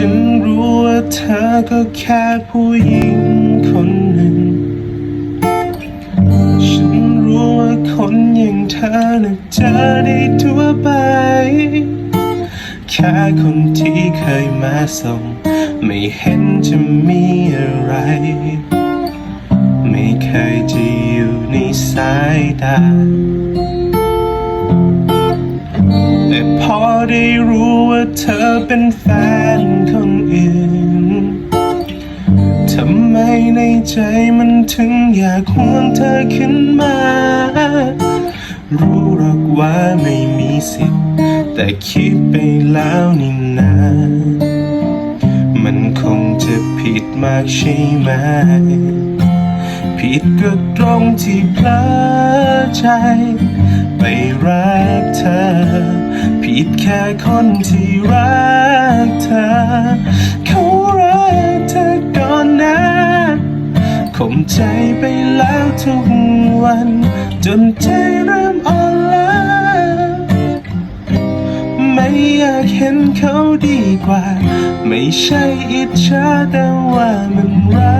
ฉันรู้ว่าเธอก็แค่ผู้หญิงคนหนึ่ง ฉันรู้ว่าคนอย่างเธอน่ะเจอได้ทั่วไป แค่คนที่เคยมาส่ง ไม่เห็นจะมีอะไร ไม่เคยจะอยู่ในสายตา แต่พอได้รู้ ว่าเธอเป็นแฟนคนอื่น ทำไมในใจมันถึงอยากหวงเธอขึ้นมา รู้หรอกว่าไม่มีสิทธิ์ แต่คิดไปแล้วนี่นามันคงจะผิดมากใช่ไหม ผิดก็ตรงที่พลอใจ ค่คนที่รักเธอ เขารักเธอก่อนนะข่มใจไปแล้วทุกวัน จนใจเริ่มอ่อนล้าไม่อยากเห็นเขาดีกว่า ไม่ใช่อิจฉาแต่ว่ามันรั